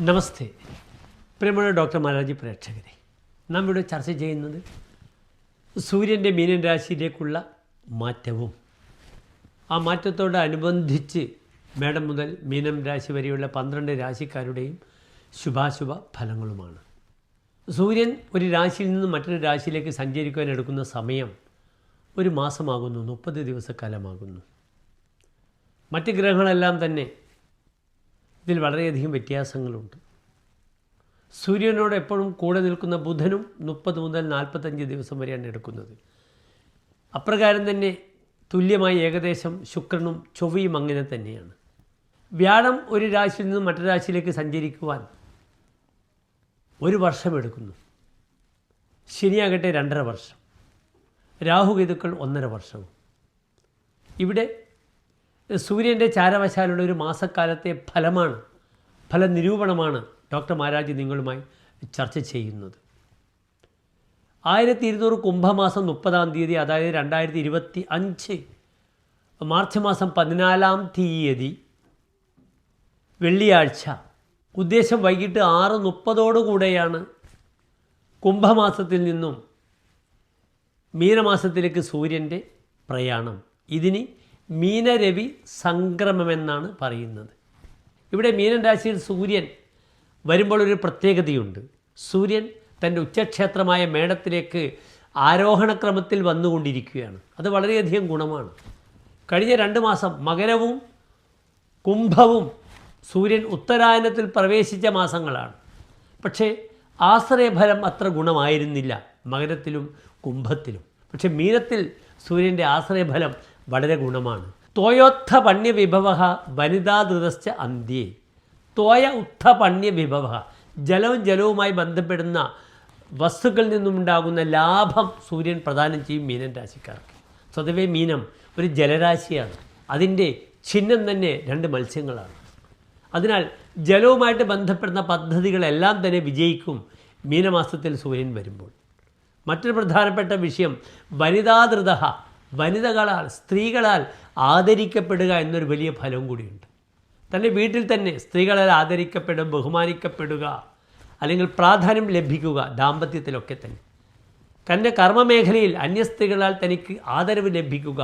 നമസ്തേ. പ്രിയമുള്ള ഡോക്ടർ മാലാജി പ്രേക്ഷകരെ നാം ഇവിടെ ചർച്ച ചെയ്യുന്നത് സൂര്യന്റെ മീനൻ രാശിയിലേക്കുള്ള മാറ്റവും ആ മാറ്റത്തോടനുബന്ധിച്ച് മേടം മുതൽ മീനം രാശി വരെയുള്ള പന്ത്രണ്ട് രാശിക്കാരുടെയും ശുഭാശുഭ ഫലങ്ങളുമാണ്. സൂര്യൻ ഒരു രാശിയിൽ നിന്ന് മറ്റൊരു രാശിയിലേക്ക് സഞ്ചരിക്കുവാൻ എടുക്കുന്ന സമയം ഒരു മാസമാകുന്നു മുപ്പത് ദിവസക്കാലമാകുന്നു. മറ്റ് ഗ്രഹങ്ങളെല്ലാം തന്നെ ഇതിൽ വളരെയധികം വ്യത്യാസങ്ങളുണ്ട്. സൂര്യനോട് എപ്പോഴും കൂടെ നിൽക്കുന്ന ബുധനും മുപ്പത് മുതൽ നാൽപ്പത്തഞ്ച് ദിവസം വരെയാണ് എടുക്കുന്നത്. അപ്രകാരം തന്നെ തുല്യമായി ഏകദേശം ശുക്രനും ചൊവ്വയും അങ്ങനെ തന്നെയാണ്. വ്യാഴം ഒരു രാശിയിൽ നിന്ന് മറ്റൊരു രാശിയിലേക്ക് സഞ്ചരിക്കുവാൻ ഒരു വർഷം എടുക്കുന്നു. ശനിയാകട്ടെ രണ്ടര വർഷം. രാഹുകേതുക്കൾ ഒന്നര വർഷവും. ഇവിടെ സൂര്യന്റെ ചാരവശാലുള്ള ഒരു മാസക്കാലത്തെ ഫലമാണ് ഫലനിരൂപണമാണ് ഡോക്ടർ മാരാജ് നിങ്ങളുമായി ചർച്ച ചെയ്യുന്നത്. ആയിരത്തി ഇരുന്നൂറ് കുംഭമാസം മുപ്പതാം തീയതി അതായത് രണ്ടായിരത്തി ഇരുപത്തി അഞ്ച് മാർച്ച് മാസം പതിനാലാം തീയതി വെള്ളിയാഴ്ച ഉദ്ദേശം വൈകിട്ട് ആറ് മുപ്പതോടുകൂടെയാണ് കുംഭമാസത്തിൽ നിന്നും മീനമാസത്തിലേക്ക് സൂര്യന്റെ പ്രയാണം. ഇതിന് മീനരവി സംക്രമമെന്നാണ് പറയുന്നത്. ഇവിടെ മീനൻ രാശിയിൽ സൂര്യൻ വരുമ്പോൾ ഒരു പ്രത്യേകതയുണ്ട്. സൂര്യൻ തന്റെ ഉച്ചക്ഷേത്രമായ മേടത്തിലേക്ക് ആരോഹണക്രമത്തിൽ വന്നുകൊണ്ടിരിക്കുകയാണ്. അത് വളരെയധികം ഗുണമാണ്. കഴിഞ്ഞ രണ്ട് മാസം മകരവും കുംഭവും സൂര്യൻ ഉത്തരായനത്തിൽ പ്രവേശിച്ച മാസങ്ങളാണ്. പക്ഷേ ആശ്രയഫലം അത്ര ഗുണമായിരുന്നില്ല മകരത്തിലും കുംഭത്തിലും. പക്ഷേ മീനത്തിൽ സൂര്യന്റെ ആശ്രയഫലം വളരെ ഗുണമാണ്. തോയോത്ഥ പണ്യ വിഭവ വനിതാധൃതശ്ച അന്ത്യേ. തോയ ഉത്ഥ പണ്യ വിഭവ ജലവും ജലവുമായി ബന്ധപ്പെടുന്ന വസ്തുക്കളിൽ നിന്നുമുണ്ടാകുന്ന ലാഭം സൂര്യൻ പ്രദാനം ചെയ്യും മീനൻ രാശിക്കാർക്ക്. സ്വതവേ മീനം ഒരു ജലരാശിയാണ്. അതിന്റെ ചിഹ്നം തന്നെ രണ്ട് മത്സ്യങ്ങളാണ്. അതിനാൽ ജലവുമായിട്ട് ബന്ധപ്പെടുന്ന പദ്ധതികളെല്ലാം തന്നെ വിജയിക്കും മീനമാസത്തിൽ സൂര്യൻ വരുമ്പോൾ. മറ്റൊരു പ്രധാനപ്പെട്ട വിഷയം വനിതാധൃത വനിതകളാൽ സ്ത്രീകളാൽ ആദരിക്കപ്പെടുക എന്നൊരു വലിയ ഫലവും കൂടിയുണ്ട്. തന്റെ വീട്ടിൽ തന്നെ സ്ത്രീകളാൽ ആദരിക്കപ്പെടും ബഹുമാനിക്കപ്പെടുക അല്ലെങ്കിൽ പ്രാധാന്യം ലഭിക്കുക ദാമ്പത്യത്തിലൊക്കെ തന്നെ. തന്റെ കർമ്മമേഖലയിൽ അന്യ സ്ത്രീകളാൽ തനിക്ക് ആദരവ് ലഭിക്കുക.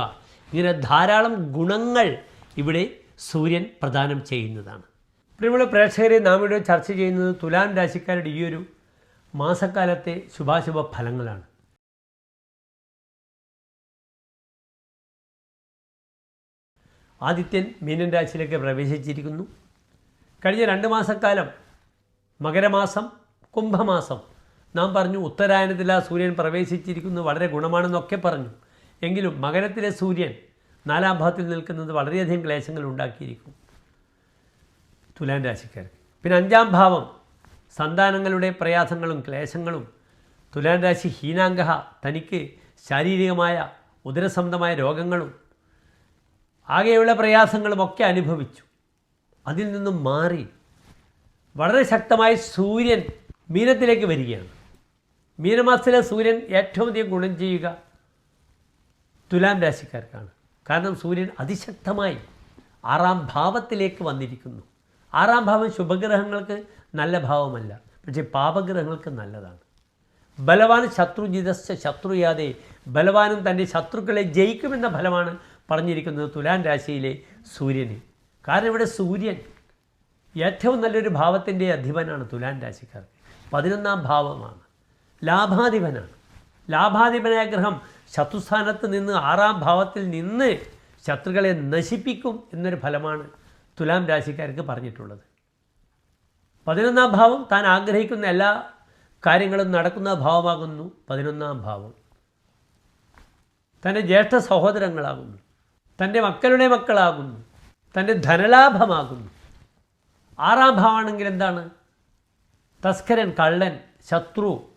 ഇങ്ങനെ ധാരാളം ഗുണങ്ങൾ ഇവിടെ സൂര്യൻ പ്രദാനം ചെയ്യുന്നതാണ്. പ്രിയമുള്ള പ്രേക്ഷകരെ നാം ഇവിടെ ചർച്ച ചെയ്യുന്നത് തുലാം രാശിക്കാരുടെ ഈ ഒരു മാസക്കാലത്തെ ശുഭാശുഭ ഫലങ്ങളാണ് ആദിത്യൻ മീനൻ രാശിയിലേക്ക് പ്രവേശിച്ചിരിക്കുന്നു. കഴിഞ്ഞ രണ്ട് മാസക്കാലം മകരമാസം കുംഭമാസം നാം പറഞ്ഞു ഉത്തരായനത്തിൽ ആ സൂര്യൻ പ്രവേശിച്ചിരിക്കുന്നു വളരെ ഗുണമാണെന്നൊക്കെ പറഞ്ഞു. എങ്കിലും മകരത്തിലെ സൂര്യൻ നാലാം ഭാവത്തിൽ നിൽക്കുന്നത് വളരെയധികം ക്ലേശങ്ങൾ ഉണ്ടാക്കിയിരിക്കും തുലാൻ രാശിക്കാർക്ക്. പിന്നെ അഞ്ചാം ഭാവം സന്താനങ്ങളുടെ പ്രയാസങ്ങളും ക്ലേശങ്ങളും തുലാൻ രാശി ഹീനാംഗഹ തനിക്ക് ശാരീരികമായ ഉദരസംബന്ധമായ രോഗങ്ങളും ആകെയുള്ള പ്രയാസങ്ങളുമൊക്കെ അനുഭവിച്ചു. അതിൽ നിന്നും മാറി വളരെ ശക്തമായി സൂര്യൻ മീനത്തിലേക്ക് വരികയാണ്. മീനമാസത്തിലെ സൂര്യൻ ഏറ്റവും അധികം ഗുണം ചെയ്യുക തുലാം രാശിക്കാർക്കാണ്. കാരണം സൂര്യൻ അതിശക്തമായി ആറാം ഭാവത്തിലേക്ക് വന്നിരിക്കുന്നു. ആറാം ഭാവം ശുഭഗ്രഹങ്ങൾക്ക് നല്ല ഭാവമല്ല. പക്ഷേ പാപഗ്രഹങ്ങൾക്ക് നല്ലതാണ്. ബലവാൻ ശത്രുജിതസ് ശത്രുയാതെ ബലവാനും തന്റെ ശത്രുക്കളെ ജയിക്കുമെന്ന ഫലമാണ് പറഞ്ഞിരിക്കുന്നത് തുലാൻ രാശിയിലെ സൂര്യന്. കാരണം ഇവിടെ സൂര്യൻ ഏറ്റവും നല്ലൊരു ഭാവത്തിന്റെ അധിപനാണ് തുലാൻ രാശിക്കാർക്ക്. പതിനൊന്നാം ഭാവമാണ്. ലാഭാധിപനാണ്. ലാഭാധിപനായ ഗ്രഹം ശത്രുസ്ഥാനത്ത് നിന്ന് ആറാം ഭാവത്തിൽ നിന്ന് ശത്രുക്കളെ നശിപ്പിക്കും എന്നൊരു ഫലമാണ് തുലാം രാശിക്കാർക്ക് പറഞ്ഞിട്ടുള്ളത്. പതിനൊന്നാം ഭാവം താൻ ആഗ്രഹിക്കുന്ന എല്ലാ കാര്യങ്ങളും നടക്കുന്ന ഭാവമാകുന്നു പതിനൊന്നാം ഭാവം. തന്റെ ജ്യേഷ്ഠ സഹോദരങ്ങളാകുന്നു. തന്റെ മക്കളുടെ മക്കളാകുന്നു തന്റെ ധനലാഭമാകുന്നു. ആറാം ഭാവമാണെങ്കിൽ എന്താണ്? തസ്കരൻ കള്ളൻ ശത്രു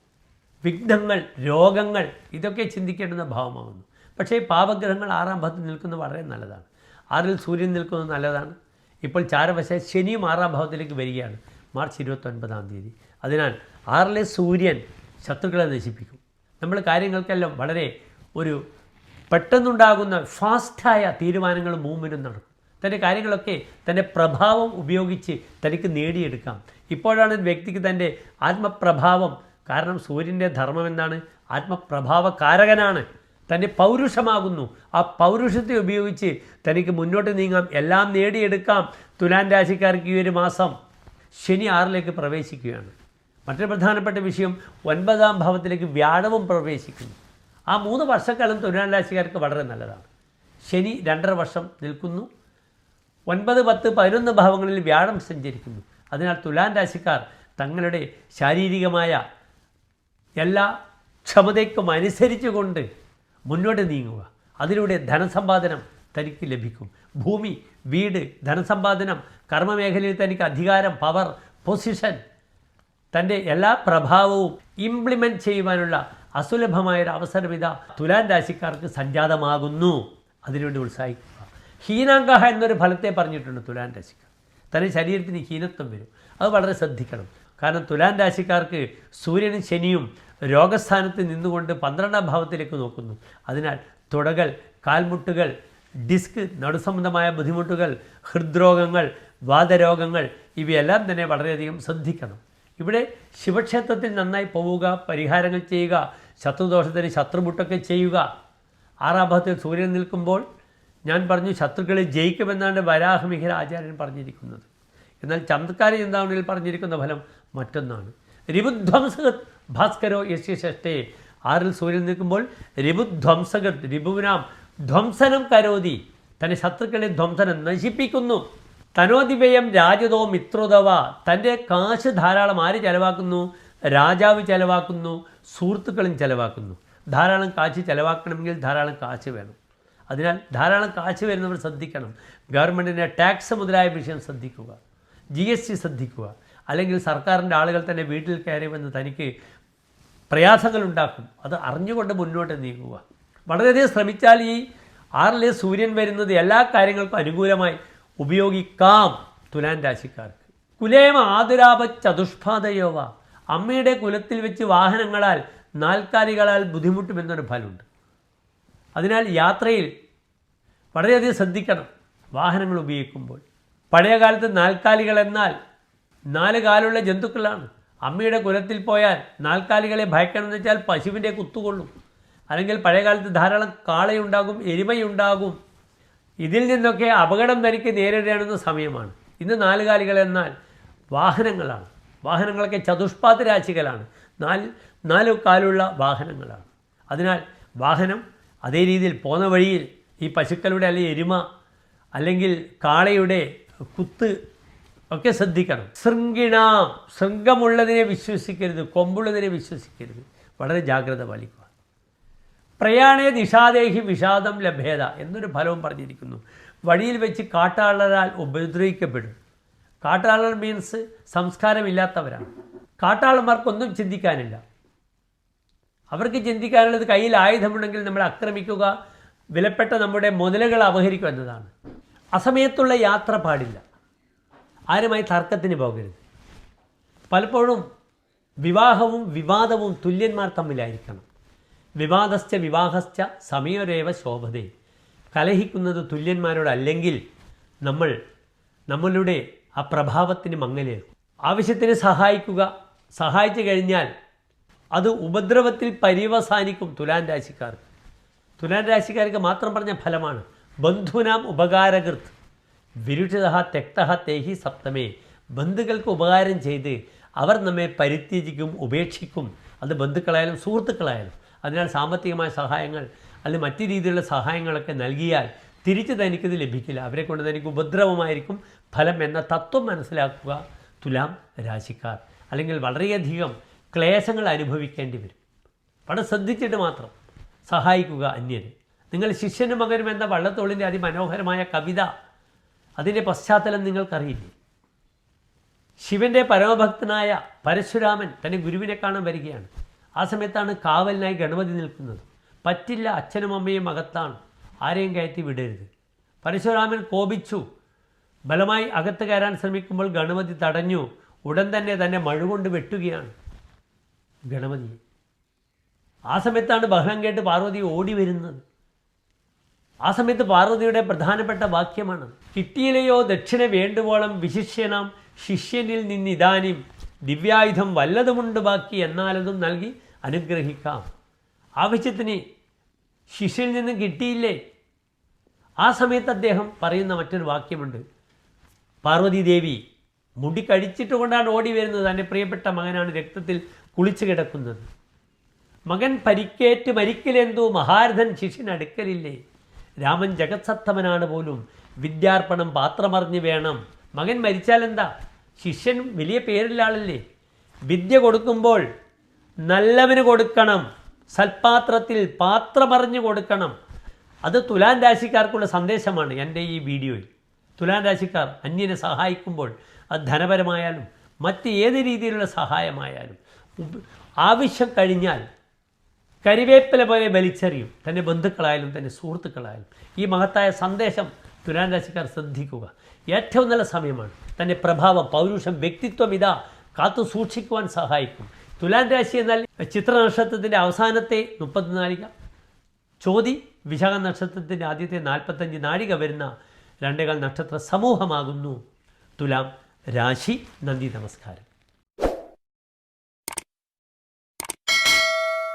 വിഘ്നങ്ങൾ രോഗങ്ങൾ ഇതൊക്കെ ചിന്തിക്കേണ്ടുന്ന ഭാവമാകുന്നു. പക്ഷേ പാപഗ്രഹങ്ങൾ ആറാം ഭാവത്തിൽ നിൽക്കുന്നത് വളരെ നല്ലതാണ്. ആറിൽ സൂര്യൻ നിൽക്കുന്നത് നല്ലതാണ്. ഇപ്പോൾ ചാരവശ ശനിയും ആറാം ഭാവത്തിലേക്ക് വരികയാണ് മാർച്ച് ഇരുപത്തൊൻപതാം തീയതി. അതിനാൽ ആറിലെ സൂര്യൻ ശത്രുക്കളെ നശിപ്പിക്കും. നമ്മൾ കാര്യങ്ങൾക്കെല്ലാം വളരെ ഒരു പെട്ടെന്നുണ്ടാകുന്ന ഫാസ്റ്റായ തീരുമാനങ്ങളും മൂവ്മെന്റും നടക്കും. തന്റെ കാര്യങ്ങളൊക്കെ തന്റെ പ്രഭാവം ഉപയോഗിച്ച് തനിക്ക് നേടിയെടുക്കാം. ഇപ്പോഴാണ് വ്യക്തിക്ക് തന്റെ ആത്മപ്രഭാവം കാരണം സൂര്യന്റെ ധർമ്മം എന്താണ്? ആത്മപ്രഭാവകാരകനാണ്. തന്റെ പൗരുഷമാകുന്നു. ആ പൗരുഷത്തെ ഉപയോഗിച്ച് തനിക്ക് മുന്നോട്ട് നീങ്ങാം. എല്ലാം നേടിയെടുക്കാം. തുലാൻ രാശിക്കാർക്ക് ഈ ഒരു മാസം ശനി ആറിലേക്ക് പ്രവേശിക്കുകയാണ്. മറ്റൊരു പ്രധാനപ്പെട്ട വിഷയം ഒൻപതാം ഭാവത്തിലേക്ക് വ്യാഴവും പ്രവേശിക്കുന്നു. ആ മൂന്ന് വർഷക്കാലം തുലാൻ രാശിക്കാർക്ക് വളരെ നല്ലതാണ്. ശനി രണ്ടര വർഷം നിൽക്കുന്നു. ഒൻപത് പത്ത് പതിനൊന്ന് ഭാവങ്ങളിൽ വ്യാഴം സഞ്ചരിക്കുന്നു. അതിനാൽ തുലാൻ രാശിക്കാർ തങ്ങളുടെ ശാരീരികമായ എല്ലാ ക്ഷമതയ്ക്കും അനുസരിച്ചുകൊണ്ട് മുന്നോട്ട് നീങ്ങുക. അതിലൂടെ ധനസമ്പാദനം തനിക്ക് ലഭിക്കും. ഭൂമി വീട് ധനസമ്പാദനം കർമ്മമേഖലയിൽ തനിക്ക് അധികാരം പവർ പൊസിഷൻ തന്റെ എല്ലാ പ്രഭാവവും ഇംപ്ലിമെന്റ് ചെയ്യുവാനുള്ള അസുലഭമായൊരു അവസരം ഇതാ തുലാൻ രാശിക്കാർക്ക് സംജാതമാകുന്നു. അതിനുവേണ്ടി ഉത്സാഹിക്കുക. ഹീനാങ്കഹ എന്നൊരു ഫലത്തെ പറഞ്ഞിട്ടുണ്ട് തുലാൻ രാശിക്കാർ. തന്റെ ശരീരത്തിന് ഹീനത്വം വരും. അത് വളരെ ശ്രദ്ധിക്കണം. കാരണം തുലാൻ രാശിക്കാർക്ക് സൂര്യനും ശനിയും രോഗസ്ഥാനത്ത് നിന്നുകൊണ്ട് പന്ത്രണ്ടാം ഭാവത്തിലേക്ക് നോക്കുന്നു. അതിനാൽ തുടകൾ കാൽമുട്ടുകൾ ഡിസ്ക് നടുസംബന്ധമായ ബുദ്ധിമുട്ടുകൾ ഹൃദ്രോഗങ്ങൾ വാദരോഗങ്ങൾ ഇവയെല്ലാം തന്നെ വളരെയധികം ശ്രദ്ധിക്കണം. ഇവിടെ ശിവക്ഷേത്രത്തിൽ നന്നായി പോവുക പരിഹാരങ്ങൾ ചെയ്യുക ശത്രുദോഷത്തിന് ശത്രുമുട്ടൊക്കെ ചെയ്യുക. ആറാം ഭാഗത്തിൽ സൂര്യൻ നിൽക്കുമ്പോൾ ഞാൻ പറഞ്ഞു ശത്രുക്കളെ ജയിക്കുമെന്നാണ് വരാഹമിഹിര ആചാര്യൻ പറഞ്ഞിരിക്കുന്നത്. എന്നാൽ ചന്ദ്രക്കാരി ചിന്താമണിയിൽ പറഞ്ഞിരിക്കുന്ന ഫലം? മറ്റൊന്നാണ്. രിപുധ്വംസകത് ഭാസ്കരോ യശ്യഷ്ഠേ ആറിൽ സൂര്യൻ നിൽക്കുമ്പോൾ രിപുധ്വംസകത് രിപുവിനാം ധ്വംസനം കരോതി. തന്റെ ശത്രുക്കളെ ധ്വംസനം നശിപ്പിക്കുന്നു. തനോദിവയം രാജതോ മിത്രോദവ. തന്റെ കാശ് ധാരാളം ആര് ചെലവാക്കുന്നു? രാജാവ് ചെലവാക്കുന്നു. സുഹൃത്തുക്കളും ചിലവാക്കുന്നു. ധാരാളം കാശ് ചിലവാക്കണമെങ്കിൽ ധാരാളം കാശ് വേണം. അതിനാൽ ധാരാളം കാശ് വരുന്നവർ ശ്രദ്ധിക്കണം. ഗവൺമെന്റിന്റെ ടാക്സ് മുതലായ വിഷയം ശ്രദ്ധിക്കുക. ജി എസ് ടി ശ്രദ്ധിക്കുക. അല്ലെങ്കിൽ സർക്കാരിന്റെ ആളുകൾ തന്നെ വീട്ടിൽ കയറി വന്ന് തനിക്ക് പ്രയാസങ്ങൾ ഉണ്ടാക്കും. അത് അറിഞ്ഞുകൊണ്ട് മുന്നോട്ട് നീങ്ങുക. വളരെയധികം ശ്രമിച്ചാൽ ഈ ആറിലെ സൂര്യൻ വരുന്നത് എല്ലാ കാര്യങ്ങൾക്കും അനുകൂലമായി ഉപയോഗിക്കാം തുലാൻ രാശിക്കാർക്ക്. കുലേമ ആതുരാപ ചതുഷ്പാദയോവ. അമ്മയുടെ കുലത്തിൽ വെച്ച് വാഹനങ്ങളാൽ നാൽക്കാലികളാൽ ബുദ്ധിമുട്ടുമെന്നൊരു ഫലമുണ്ട്. അതിനാൽ യാത്രയിൽ വളരെയധികം ശ്രദ്ധിക്കണം വാഹനങ്ങൾ ഉപയോഗിക്കുമ്പോൾ. പഴയ കാലത്ത് നാൽക്കാലികൾ എന്നാൽ നാല് കാലുള്ള ജന്തുക്കളാണ്. അമ്മയുടെ കുലത്തിൽ പോയാൽ നാൽക്കാലികളെ ഭയക്കണമെന്ന് വെച്ചാൽ പശുവിന്റെ കുത്തുകൊള്ളും. അല്ലെങ്കിൽ പഴയകാലത്ത് ധാരാളം കാളയുണ്ടാകും എരുമയുണ്ടാകും. ഇതിൽ നിന്നൊക്കെ അപകടം തനിക്ക് നേരിടേണ്ടുന്ന സമയമാണ്. ഇന്ന് നാലുകാലികൾ എന്നാൽ വാഹനങ്ങളാണ്. വാഹനങ്ങളൊക്കെ ചതുഷ്പാദ രാശികളാണ്. നാല് നാല് കാലുള്ള വാഹനങ്ങളാണ്. അതിനാൽ വാഹനം അതേ രീതിയിൽ പോന്ന വഴിയിൽ ഈ പശുക്കളുടെ അല്ലെങ്കിൽ എരുമ അല്ലെങ്കിൽ കാളയുടെ കുത്ത് ഒക്കെ ശ്രദ്ധിക്കണം. ശൃംഗിണ ശൃംഗമുള്ളതിനെ വിശ്വസിക്കരുത് കൊമ്പുള്ളതിനെ വിശ്വസിക്കരുത്. വളരെ ജാഗ്രത പാലിക്കുക. പ്രയാണേ നിഷാദേഹി വിഷാദം ലഭ്യത എന്നൊരു ഫലവും പറഞ്ഞിരിക്കുന്നു. വഴിയിൽ വെച്ച് കാട്ടാളരാൽ ഉപദ്രവിക്കപ്പെടും. കാട്ടാളർ മീൻസ് സംസ്കാരമില്ലാത്തവരാണ്. കാട്ടാളന്മാർക്കൊന്നും ചിന്തിക്കാനില്ല. അവർക്ക് ചിന്തിക്കാനുള്ളത് കയ്യിൽ ആയുധമുണ്ടെങ്കിൽ നമ്മളെ ആക്രമിക്കുക വിലപ്പെട്ട നമ്മുടെ മുതലുകൾ അപഹരിക്കുക എന്നതാണ്. അസമയത്തുള്ള യാത്ര പാടില്ല. ആരുമായി തർക്കത്തിന് പോകരുത്. പലപ്പോഴും വിവാഹവും വിവാദവും തുല്യന്മാർ തമ്മിലായിരിക്കണം. വിവാദസ്ഥ വിവാഹസ്ഥ സമയരേവ ശോഭതയും കലഹിക്കുന്നത് തുല്യന്മാരോടല്ലെങ്കിൽ നമ്മൾ നമ്മളുടെ ആ പ്രഭാവത്തിന് മങ്ങലേൽക്കും ആവശ്യത്തിന് സഹായിക്കുക. സഹായിച്ചു കഴിഞ്ഞാൽ അത് ഉപദ്രവത്തിൽ പര്യവസാനിക്കും തുലാൻ രാശിക്കാർക്ക്. തുലാൻ രാശിക്കാർക്ക് മാത്രം പറഞ്ഞ ഫലമാണ്. ബന്ധുനാം ഉപകാരകൃത്. വിരുഷിത തെക്ത തേഹി സപ്തമേ. ബന്ധുക്കൾക്ക് ഉപകാരം ചെയ്ത് അവർ നമ്മെ പരിത്യജിക്കും ഉപേക്ഷിക്കും. അത് ബന്ധുക്കളായാലും സുഹൃത്തുക്കളായാലും. അതിനാൽ സാമ്പത്തികമായ സഹായങ്ങൾ അല്ലെങ്കിൽ മറ്റു രീതിയിലുള്ള സഹായങ്ങളൊക്കെ നൽകിയാൽ തിരിച്ച് തനിക്കത് ലഭിക്കില്ല. അവരെ കൊണ്ട് തനിക്ക് ഉപദ്രവമായിരിക്കും ഫലം എന്ന തത്വം മനസ്സിലാക്കുക തുലാം രാശിക്കാർ. അല്ലെങ്കിൽ വളരെയധികം ക്ലേശങ്ങൾ അനുഭവിക്കേണ്ടി വരും. വളരെ ശ്രദ്ധിച്ചിട്ട് മാത്രം സഹായിക്കുക അന്യന് നിങ്ങൾ ശിഷ്യനും മകനും എന്ന വള്ളത്തോളിന്റെ അതിമനോഹരമായ കവിത അതിന്റെ പശ്ചാത്തലം നിങ്ങൾക്കറിയില്ലേ? ശിവന്റെ പരമഭക്തനായ പരശുരാമൻ തന്റെ ഗുരുവിനെ കാണാൻ വരികയാണ്. ആ സമയത്താണ് കാവലിനായി ഗണപതി നിൽക്കുന്നത്. പറ്റില്ല അച്ഛനും അമ്മയും അകത്താണ്. ആരെയും കയറ്റി വിടരുത്. പരശുരാമൻ കോപിച്ചു. ബലമായി അകത്ത് കയറാൻ ശ്രമിക്കുമ്പോൾ ഗണപതി തടഞ്ഞു. ഉടൻ തന്നെ തന്നെ മഴുകൊണ്ട് വെട്ടുകയാണ് ഗണപതി ആ സമയത്താണ് ബഹളം കേട്ട് പാർവതി ഓടി വരുന്നത്. ആ സമയത്ത് പാർവതിയുടെ പ്രധാനപ്പെട്ട വാക്യമാണ് കിട്ടിയില്ലയോ ദക്ഷിണ വേണ്ടുവോളം വിശിഷ്യനാം ശിഷ്യനിൽ നിന്നിതാനും ദിവ്യായുധം വല്ലതുമുണ്ട് ബാക്കി എന്നാലതും നൽകി അനുഗ്രഹിക്കാം. ആവശ്യത്തിന് ശിഷ്യനിൽ നിന്ന് കിട്ടിയില്ലേ? ആ സമയത്ത് അദ്ദേഹം പറയുന്ന മറ്റൊരു വാക്യമുണ്ട്. പാർവതീദേവി മുടി കഴിച്ചിട്ട് കൊണ്ടാണ് ഓടി വരുന്നത്. തന്റെ പ്രിയപ്പെട്ട മകനാണ് രക്തത്തിൽ കുളിച്ചു കിടക്കുന്നത്. മകൻ പരിക്കേറ്റ് മരിക്കലെന്തോ മഹാരഥൻ ശിഷ്യൻ അടുക്കലില്ലേ? രാമൻ ജഗത്സത്തമനാണ് പോലും. വിദ്യാർപ്പണം പാത്രമറിഞ്ഞ് വേണം. മകൻ മരിച്ചാൽ എന്താ? ശിഷ്യൻ വലിയ പേരിലാളല്ലേ? വിദ്യ കൊടുക്കുമ്പോൾ നല്ലവന് കൊടുക്കണം. സൽപാത്രത്തിൽ പാത്രമറിഞ്ഞു കൊടുക്കണം. അത് തുലാൻ രാശിക്കാർക്കുള്ള സന്ദേശമാണ് എന്റെ ഈ വീഡിയോയിൽ. തുലാൻ രാശിക്കാർ അന്യനെ സഹായിക്കുമ്പോൾ അത് ധനപരമായാലും മറ്റ് ഏത് രീതിയിലുള്ള സഹായമായാലും ആവശ്യം കഴിഞ്ഞാൽ കരിവേപ്പില പോലെ വലിച്ചെറിയും. തന്റെ ബന്ധുക്കളായാലും തന്റെ സുഹൃത്തുക്കളായാലും. ഈ മഹത്തായ സന്ദേശം തുലാൻ രാശിക്കാർ ശ്രദ്ധിക്കുക. ഏറ്റവും നല്ല സമയമാണ്. തന്റെ പ്രഭാവം പൗരുഷം വ്യക്തിത്വം ഇതാ കാത്തു സൂക്ഷിക്കുവാൻ സഹായിക്കും. തുലാൻ രാശി എന്നാൽ ചിത്ര നക്ഷത്രത്തിന്റെ അവസാനത്തെ മുപ്പത് നാഴിക. ചോതി വിശാഖ നക്ഷത്രത്തിന്റെ ആദ്യത്തെ നാൽപ്പത്തഞ്ച് നാഴിക വരുന്ന രണ്ടേകാൽ നക്ഷത്ര സമൂഹമാകുന്നു. തുലാം രാശി നന്ദി നമസ്കാരം.